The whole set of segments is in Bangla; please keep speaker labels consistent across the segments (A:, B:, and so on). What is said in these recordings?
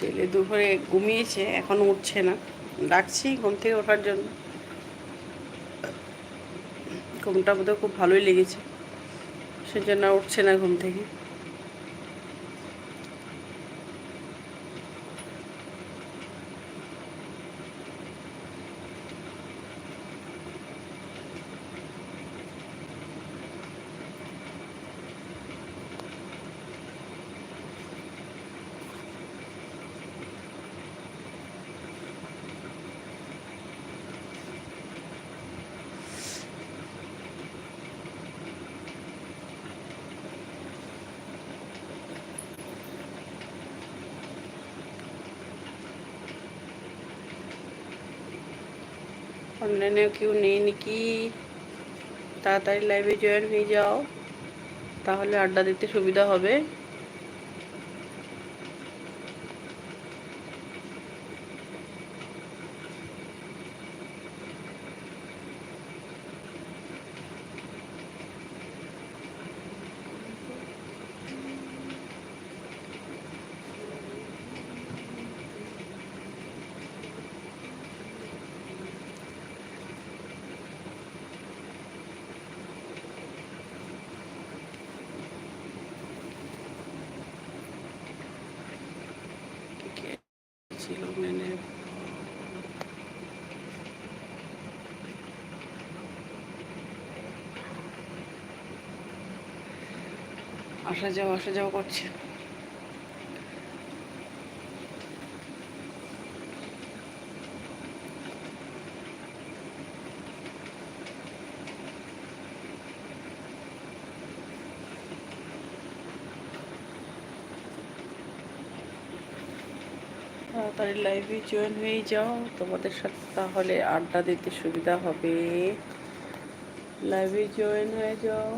A: ছেলে দুপুরে ঘুমিয়েছে, এখন উঠছে না। ডাকছি ঘুম থেকে ওঠার জন্য। ঘুমটা বোধহয় খুব ভালোই লেগেছে। সেজন্য উঠছে না ঘুম থেকে। অনলাইনে কেউ নেই নাকি তাড়াতাড়ি লাইভে জয়েন হয়ে যাও তাহলে আড্ডা দিতে সুবিধা হবে কে ছিল মেনে আসা যাওয়া আসা যাওয়া করছে। তাড়াতাড়ি লাইভে জয়েন হয়ে যাও। তোমাদের সাথে তাহলে আড্ডা দিতে সুবিধা হবে। লাইভে জয়েন হয়ে যাও।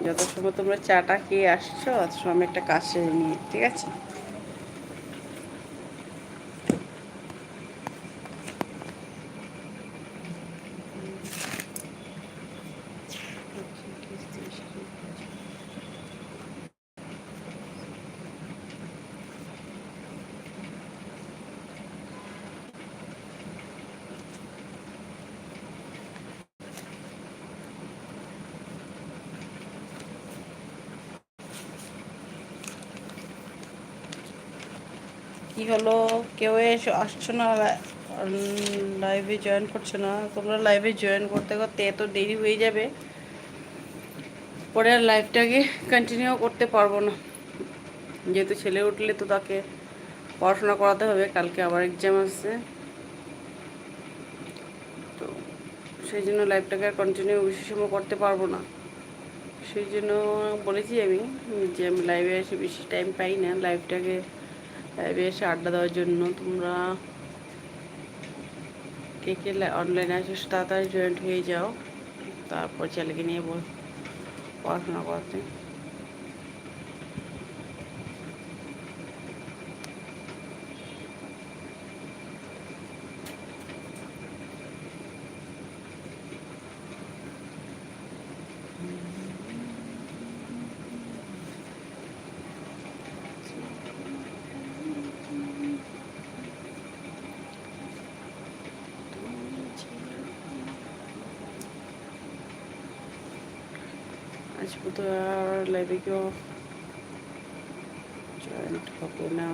A: যত সময় তোমরা চাটা খেয়ে আসছো অত সময় একটা কাজ সেরে নিয়ে ঠিক আছে? কি হলো? কেউ এসে আসছো না লাইভে জয়েন করছ না। তোমরা লাইভে জয়েন করতে করতে এত দেরি হয়ে যাবে। পরে আর লাইভটাকে কন্টিনিউ করতে পারব না। যেহেতু ছেলে উঠলে তো তাকে পড়াশোনা করাতে হবে, কালকে আবার এক্সাম আসছে। তো সেই জন্য লাইভটাকে আর কন্টিনিউ বেশি সময় করতে পারব না। সেই জন্য বলেছি আমি যে আমি লাইভে এসে বেশি টাইম পাই না। লাইভটাকে লাইভে এসে আড্ডা দেওয়ার জন্য তোমরা কে কে অনলাইনে আসে, তাড়াতাড়ি জয়েন্ট হয়ে যাও। তারপর ছেলেকে নিয়ে পড়াশোনা করতে। আজকে তো আর লাইভে কেউ জয়েন্ট হবে না।